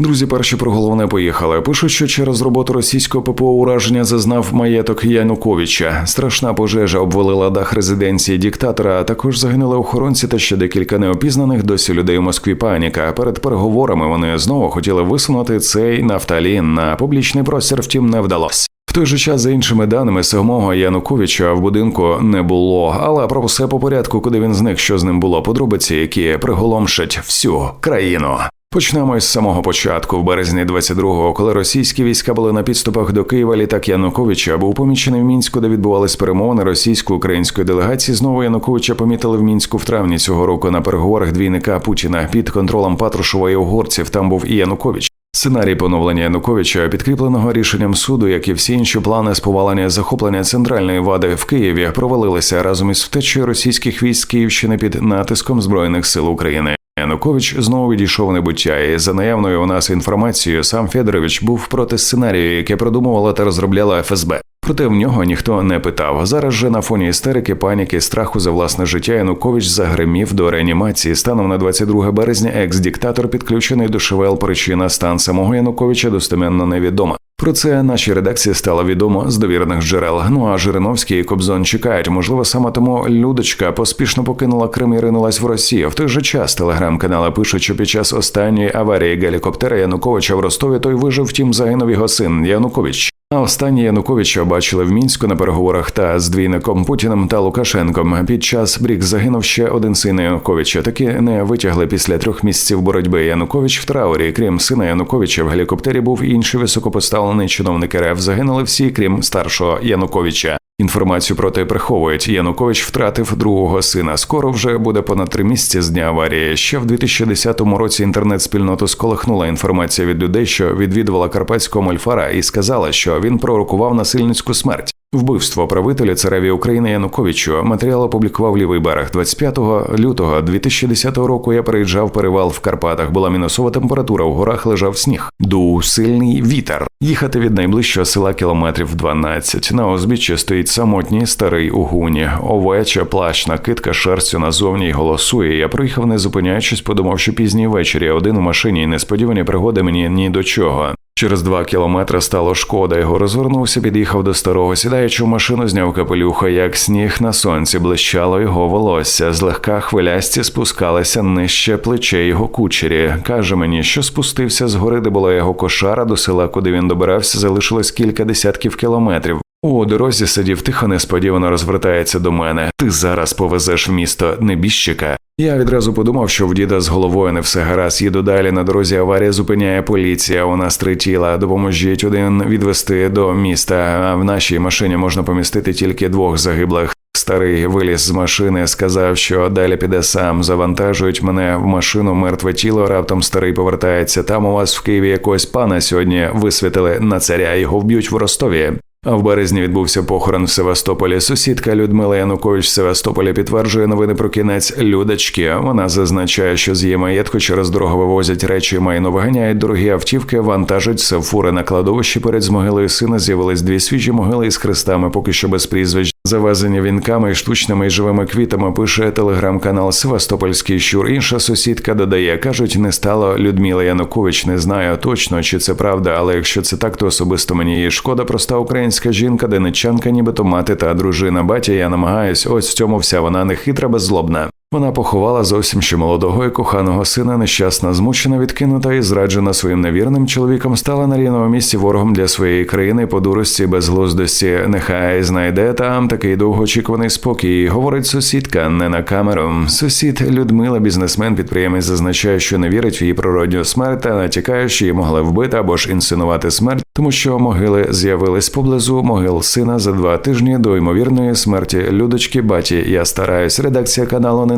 Друзі, перші про головне поїхали. Пишуть, що через роботу російського ППО ураження зазнав маєток Януковича. Страшна пожежа обвалила дах резиденції диктатора. а Також загинули охоронці та ще декілька неопізнаних досі людей у Москві. Паніка. Перед переговорами вони знову хотіли висунути цей нафталін на публічний простір, втім не вдалося. В той же час, за іншими даними, самого Януковича в будинку не було. Але про все по порядку, куди він зник, що з ним було, подробиці, які приголомшать всю країну. Почнемо із самого початку. В березні 22-го, коли російські війська були на підступах до Києва, літак Януковича був помічений в мінську, де відбувались перемовини російсько-української делегації. Знову Януковича помітили в мінську в травні цього року на переговорах двійника Путіна під контролем Патрушова і угорців. Там був і Янукович. Сценарій поновлення Януковича, підкріпленого рішенням суду, як і всі інші плани з повалення захоплення центральної влади в Києві, провалилися разом із втечею російських військ Київщини під натиском збройних сил України. Янукович знову відійшов небуття, і за наявною у нас інформацією, сам Федорович був проти сценарію, яке продумувала та розробляла ФСБ. Проте в нього ніхто не питав. Зараз же на фоні істерики, паніки, страху за власне життя Янукович загримів до реанімації. Станом на 22 березня екс-диктатор підключений до ШВЛ. Причина стан самого Януковича достеменно невідома. Про це нашій редакції стало відомо з довірених джерел. Ну а Жириновський і Кобзон чекають. Можливо, саме тому Людочка поспішно покинула Крим і ринулась в Росію. В той же час телеграм-канали пишуть, що під час останньої аварії гелікоптера Януковича в Ростові той вижив, втім загинув його син Янукович. А останні Януковича бачили в мінську на переговорах та з двійником Путіним та Лукашенком. Під час брік загинув ще один син Януковича. Таки не витягли після трьох місяців боротьби. Янукович в траурі. Крім сина Януковича, в гелікоптері був інший високопоставлений чиновник РФ. Загинули всі, крім старшого Януковича. Інформацію про те приховують. Янукович втратив другого сина. Скоро вже буде понад три місяці з дня аварії. Ще в 2010 році інтернет-спільноту сколихнула інформація від людей, що відвідувала карпатського мольфара, і сказала, що він пророкував насильницьку смерть. Вбивство правителя цареві України Януковичу матеріал опублікував лівий берег 25 лютого 2010 року. Я переїжджав перевал в Карпатах. Була мінусова температура. В горах лежав сніг. Дув сильний вітер. Їхати від найближчого села кілометрів 12. На узбіччі стоїть самотній старий у гуні. Овеча, плащ, накидка шерстю назовні й голосує. Я приїхав, не зупиняючись, подумав, що пізній вечір один у машині несподівані пригоди мені ні до чого. Через два кілометри стало шкода. Його розвернувся, під'їхав до старого, сідаючи в машину, зняв капелюха, як сніг на сонці, блищало його волосся. Злегка хвилясті спускалися нижче плече його кучері. Каже мені, що спустився з гори, де була його кошара до села, куди він добирався, залишилось кілька десятків кілометрів. У дорозі сидів тихо, несподівано розвертається до мене. Ти зараз повезеш в місто небіжчика. Я відразу подумав, що в діда з головою не все гаразд. Їду далі на дорозі аварія зупиняє поліція. У нас три тіла. Допоможіть один відвести до міста. А в нашій машині можна помістити тільки двох загиблих. Старий виліз з машини, сказав, що далі піде сам. Завантажують мене в машину мертве тіло. Раптом старий повертається. Там у вас в Києві якогось пана сьогодні висвітили на царя. Його вб'ють в Ростові. В березні відбувся похорон в Севастополі. Сусідка Людмила Янукович в Севастополі підтверджує новини про кінець Людочки. Вона зазначає, що з її маєтку через дорогу вивозять речі, майно виганяють дорогі автівки, вантажать все фури на кладовищі. Перед з могилою сина з'явились дві свіжі могили із хрестами, поки що без прізвищ. Завезені вінками штучними і живими квітами. Пише телеграм-канал Севастопольський щур. Інша сусідка додає, кажуть, не стало Людмила Янукович. Не знаю точно, чи це правда, але якщо це так, то особисто мені її шкода. Проста українська жінка, деничанка, нібито мати та дружина. Батя я намагаюсь. Ось в цьому вся вона не хитра, беззлобна. Вона поховала зовсім ще молодого і коханого сина, нещасна, змучена, відкинута і зраджена своїм невірним чоловіком, стала на рівному місці ворогом для своєї країни по дурості, безглуздості. Нехай знайде там такий довгоочікуваний спокій. Говорить сусідка, не на камеру. Сусід Людмила, бізнесмен, підприємець, зазначає, що не вірить в її природню смерть та натякає, що її могли вбити або ж інсинувати смерть, тому що могили з'явились поблизу могил сина за два тижні до ймовірної смерті Людочки. Баті я стараюсь. Редакція каналу не